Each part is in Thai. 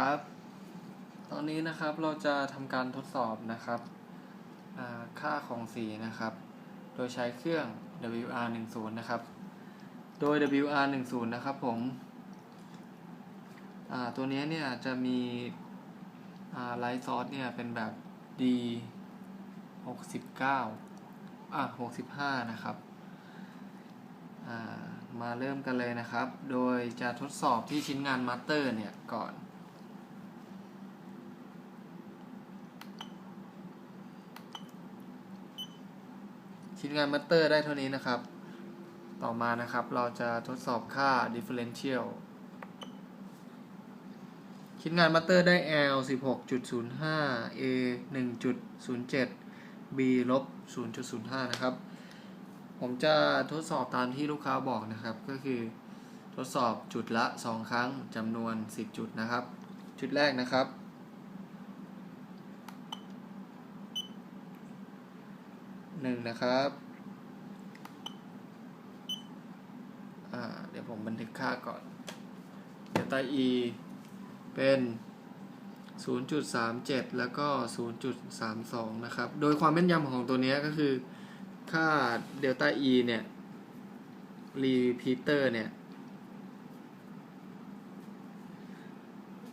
ครับ ตอนนี้นะครับเราจะทำการทดสอบนะครับค่าของสีนะครับ โดยใช้เครื่อง WR10 นะครับ โดย WR10 นะครับผมตัวนี้เนี่ยจะมีไลท์ซอสเนี่ยเป็นแบบ D 69อะ65 นะครับมาเริ่มกันเลยนะครับ โดยจะทดสอบที่ชิ้นงานมาสเตอร์เนี่ยก่อน ชิ้นงานมัตเตอร์ได้เท่านี้นะครับ ต่อมานะครับเราจะทดสอบค่า differential ชิ้นงานมัตเตอร์ได้ L 16.05 A 1.07 B ลบ0.05 นะครับ ผมจะทดสอบตามที่ลูกค้าบอกนะครับ ก็คือทดสอบจุดละ 2 ครั้งจำนวน 10 จุดนะครับ จุดแรกนะครับ หนึ่งนะครับเดี๋ยวผมบันทึกค่าก่อน เดลต้า e เป็น 0.37 แล้วก็ 0.32 นะครับ โดยความแม่นยำของตัวนี้ก็คือค่าเดลต้า e เนี่ย รีพีเตอร์เนี่ย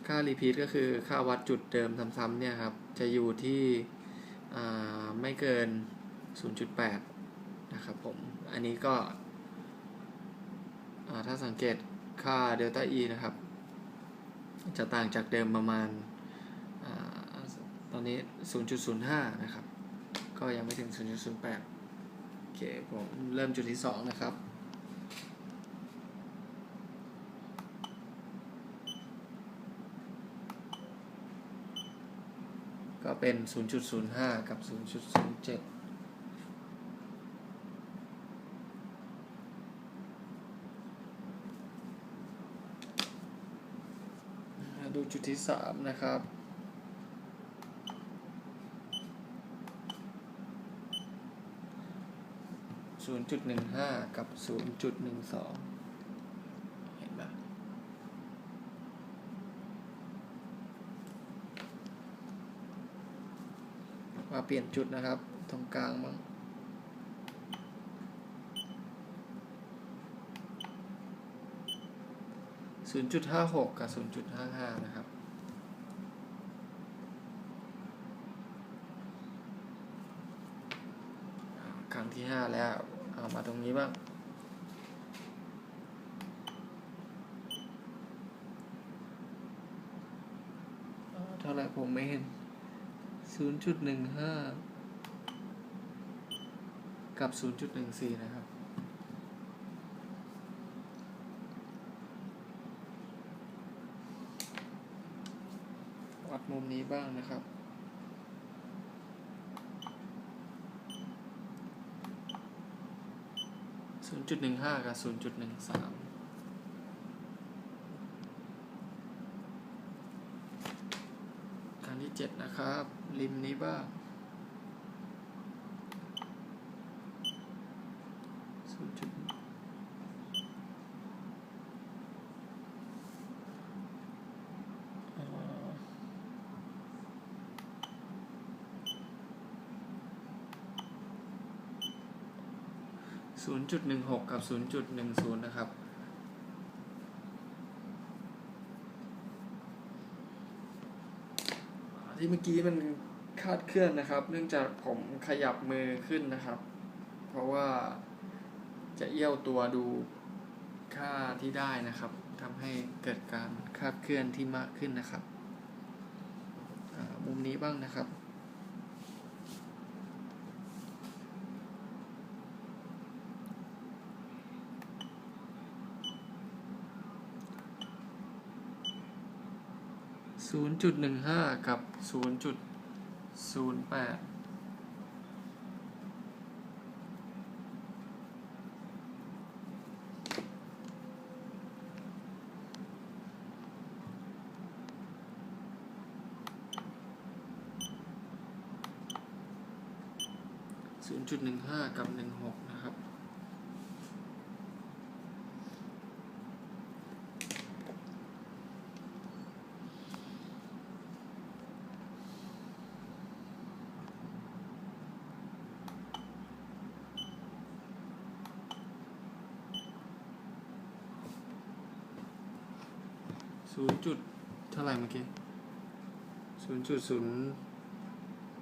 ค่ารีพีทก็คือค่าวัดจุดเดิมซ้ำๆเนี่ยครับ จะอยู่ที่ไม่เกิน 0.8 นะครับผม อันนี้ก็ ถ้าสังเกตค่าเดลต้า e นะครับ จะต่างจากเดิมประมาณอตอนนี้ 0.05 นะครับ ก็ยังไม่ถึง 0.08 โอเค ผมเริ่มจุดที่ 2 นะครับก็เป็น 0.05 กับ 0.07 ดูจุดที่3นะครับ 0.15 กับ 0.12 เห็นไหมมาเปลี่ยนจุดนะครับ ตรงกลางมั้ง 0.56 กับ 0.55 นะครับ ครั้งที่ 5 แล้ว เอามาตรงนี้บ้าง เท่าไหร่ผมไม่เห็น 0.15 กับ 0.14 นะครับ วัด มุมนี้บ้างนะครับ 0.15 กับ 0.13ครั้งที่7นะครับ ริมนี้บ้าง 0. เอ่อ 0.16 กับ 0.10 นะครับ ที่เมื่อกี้มันคาดเคลื่อนนะครับ เนื่องจากผมขยับมือขึ้นนะครับ เพราะว่าจะเอี้ยวตัวดูค่าที่ได้นะครับทำให้เกิดการคาดเคลื่อนที่มากขึ้นนะครับมุมนี้บ้างนะครับ 0.15 กับ 0.08 0.15 กับ 16 นะครับ ศูนย์จุดเท่าไหร่เมื่อกี้ศูนย์จุดศูนย์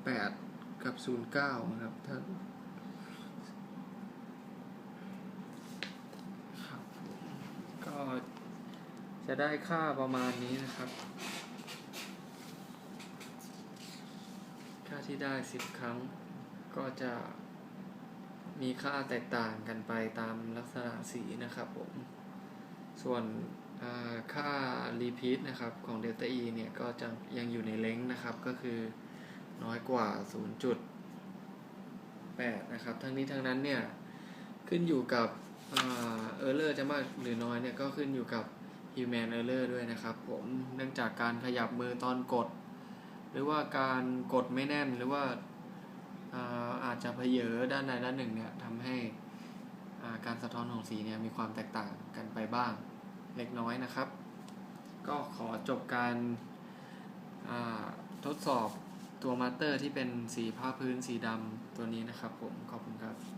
แปดกับศูนย์เก้านะครับ ถ้าครับก็จะได้ค่าประมาณนี้นะครับ ค่าที่ได้สิบครั้ง ก็จะมีค่าแตกต่างกันไปตามลักษณะสีนะครับผม ส่วน ค่า repeat นะครับของ delta e เนี่ยก็จะยังอยู่ในเลงนะครับ ก็คือน้อยกว่า 0.8 นะครับ ทั้งนี้ทั้งนั้นเนี่ยขึ้นอยู่กับเอ่า error จะมากหรือน้อยเนี่ยก็ขึ้นอยู่กับ human error ด้วยนะครับ ผมเนื่องจากการขยับมือตอนกด หรือว่าการกดไม่แน่นหรือว่าอาจจะเพเยอด้านใดด้านหนึ่งเนี่ยทำให้การสะท้อนของสีเนี่ยมีความแตกต่างกันไปบ้าง เล็กน้อยนะครับ ก็ขอจบการาทดสอบตัวมาสเตอร์ที่เป็นสีผ้าพื้นสีดำตัวนี้นะครับผม ขอบคุณครับ